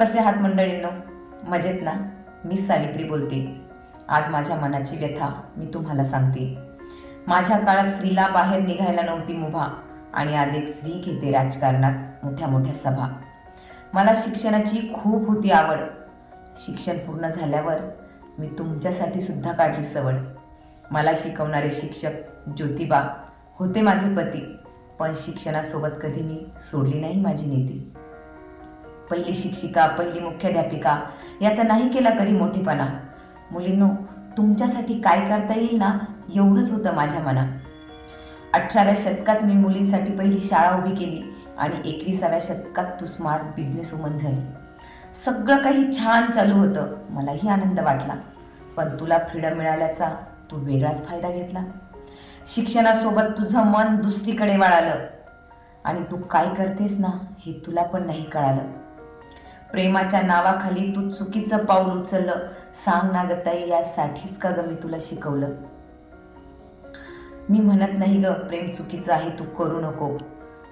कसे आहात मंडळींनो? मजेत ना? मी सावित्री बोलते. आज माझ्या मनाची व्यथा मी तुम्हाला सांगते. माझ्या काळात स्त्रीला बाहेर निघायला नव्हती मुभा आणि आज एक स्त्री घेते राजकारणात मोठ्या मोठ्या सभा. मला शिक्षणाची खूप होती आवड. शिक्षण पूर्ण झाल्यावर मी तुमच्यासाठी सुद्धा काढली सवड. मला शिकवणारे शिक्षक ज्योतिबा होते माझे पती पण शिक्षणासोबत कधी मी सोडली नाही माझी नीती. पहिली शिक्षिका पहिली मुख्याध्यापिका याचा नाही केला कधी मोठेपणा. मुलींनो तुमच्यासाठी काय करता येईल ना एवढंच होतं माझ्या मनात. अठराव्या शतकात मी मुलींसाठी पहिली शाळा उभी केली आणि एकविसाव्या शतकात तू स्मार्ट बिझनेस वुमन झाली. सगळं काही छान चालू होतं मलाही आनंद वाटला. पण तुला फ्रीडम मिळाल्याचा तू वेगळाच फायदा घेतला. शिक्षणासोबत तुझं मन दुसरीकडे वळालं. आणि तू काय करतेस ना हे तुला पण नाही कळालं. प्रेमाच्या नावाखाली तू चुकीचं पाऊल उचललं. सांग ना गताई ताई यासाठीच का ग मी तुला शिकवलं? मी म्हणत नाही ग प्रेम चुकीचं आहे तू करू नको.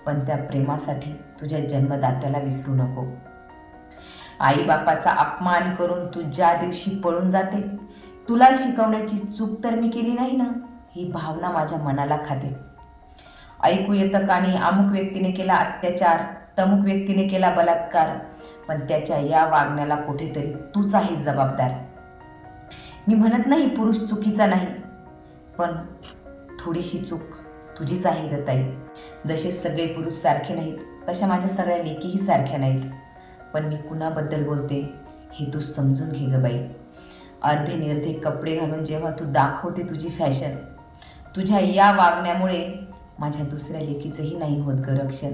पण त्या प्रेमासाठी तुझ्या जन्मदात्याला विसरू नको. आई बापाचा अपमान करून तू ज्या दिवशी पळून जाते तुला शिकवण्याची चूक तर मी केली नाही ना? ही भावना माझ्या मनाला खाते. ऐकू येतं कानी अमुक व्यक्तीने केला अत्याचार. तमुक व्यक्तीने केला बलात्कार. पण त्याच्या या वागण्याला कुठेतरी तूच आहेस जबाबदार. मी म्हणत नाही पुरुष चुकीचा नाही पण थोडीशी चूक तुझीच आहे दताई जसे सगळे पुरुष सारखे नाहीत तशा माझ्या सगळ्या लेखीही सारख्या नाहीत. पण मी कुणाबद्दल बोलते हे तू समजून घे ग बाई. अर्धे निर्धे कपडे घालून जेव्हा तू दाखवते तुझी फॅशन तुझ्या या वागण्यामुळे माझ्या दुसऱ्या लेकीचंही नाही होत ग रक्षण.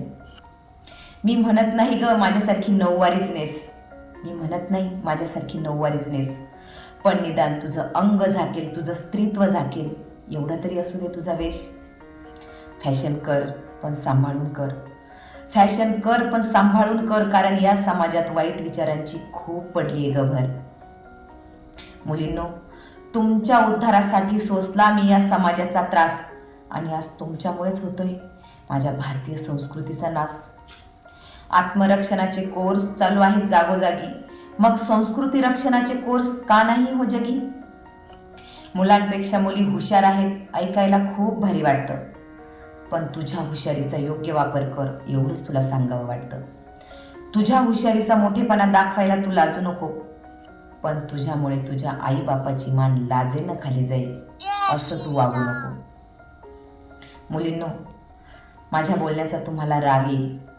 मी म्हणत नाही ग माझ्यासारखी नऊवारीच नेस. मी म्हणत नाही माझ्यासारखी नऊवारीच नेस. पण निदान तुझं अंग झाकेल तुझं स्त्रीत्व झाकेल एवढा तरी असू दे तुझा वेश. फॅशन कर पण सांभाळून कर. फॅशन कर पण सांभाळून कर कारण या समाजात वाईट विचारांची खूप पडली आहे गभर. मुलींनो तुमच्या उद्धारासाठी सोसला मी या समाजाचा त्रास. आणि आज तुमच्यामुळेच होतोय. माझ्या भारतीय संस्कृतीचा नाश आत्मरक्षणाचे कोर्स चालू आहेत जागोजागी. मग संस्कृती रक्षणाचे कोर्स का नाही हो जगी? मुलांपेक्षा मुली हुशार आहेत ऐकायला खूप भारी वाटतं. पण तुझ्या हुशारीचा योग्य वापर कर एवढंच तुला सांगावं वाटतं. तुझ्या हुशारीचा मोठेपणा दाखवायला तू लाजू नको. पण तुझ्यामुळे तुझ्या आईबापाची मान लाजेनं खाली जाईल असं तू वागू नको. मुलींनो माझ्या बोलण्याचा तुम्हाला राग येईल.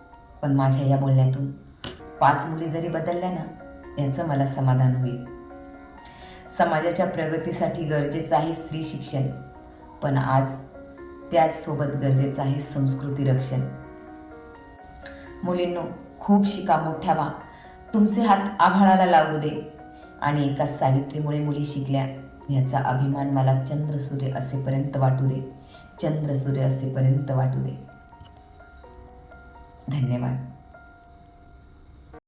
पण माझ्या या बोलण्यातून पाच मुली जरी बदलल्या ना याचं मला समाधान होईल. समाजाच्या प्रगतीसाठी गरजेचं आहे स्त्री शिक्षण पण आज त्याचसोबत गरजेचं आहे संस्कृती रक्षण. मुलींनो खूप शिका मोठ्या व्हा तुमचे हात आभाळाला लागू दे आणि एका सावित्रीमुळे मुली शिकल्या याचा अभिमान मला चंद्र सूर्य असेपर्यंत वाटू दे. चंद्र सूर्य असेपर्यंत वाटू दे. धन्यवाद.